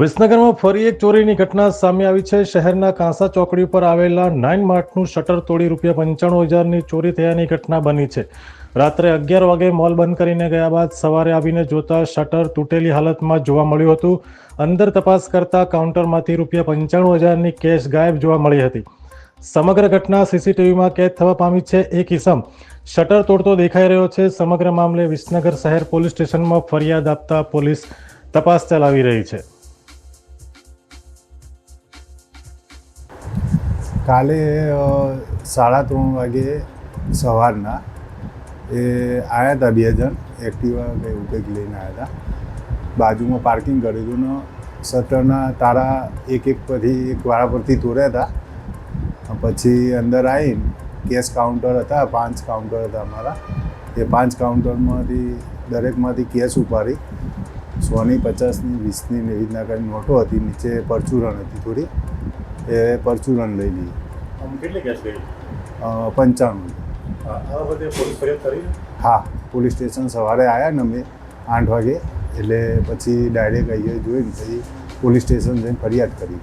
વિસનગરમાં ફરી એક ચોરીની ઘટના સામે આવી છે. શહેરના કાંસા ચોકડી ઉપર આવેલા નાઇન માર્ટનું શટર તોડી રૂપિયા પંચાણું હજારની ચોરી થયાની ઘટના બની છે. રાત્રે અગિયાર વાગે મોલ બંધ કરીને ગયા બાદ સવારે આવીને જોતા શટર તૂટેલી હાલતમાં જોવા મળ્યું હતું. અંદર તપાસ કરતા કાઉન્ટરમાંથી રૂપિયા પંચાણું હજારની કેશ ગાયબ જોવા મળી હતી. સમગ્ર ઘટના સીસીટીવીમાં કેદ થવા પામી છે. એક ઇસમ શટર તોડતો દેખાઈ રહ્યો છે. સમગ્ર મામલે વિસનગર શહેર પોલીસ સ્ટેશનમાં ફરિયાદ આપતા પોલીસ તપાસ ચલાવી રહી છે. કાલે સાડા ત્રણ વાગે સવારના એ આવ્યા હતા બે જણ. એક્ટિવા કે એવું કંઈક લઈને આવ્યા હતા બાજુમાં પાર્કિંગ હતું ને શટરના તારા એક એક પરથી એક વાળા પરથી તોડ્યા હતા પછી અંદર આવીને કેશ કાઉન્ટર હતા, પાંચ કાઉન્ટર હતા અમારા. એ પાંચ કાઉન્ટરમાંથી દરેકમાંથી કેશ ઉપાડી. સોની પચાસની, વીસની એવી રીતના કંઈ નોટો હતી. નીચે પરચુરણ હતી થોડી. એ પરચુરણ લઈ લીધી. આમ કેટલી ગઈ? પંચાણું. આ બધે પોલીસ ફરિયાદ કરી? હા પોલીસ સ્ટેશન સવારે આવ્યા ને અમે આઠ વાગે. એટલે પછી ડાયરેક્ટ અહીંયા જોઈને પછી પોલીસ સ્ટેશન જઈને ફરિયાદ કરી.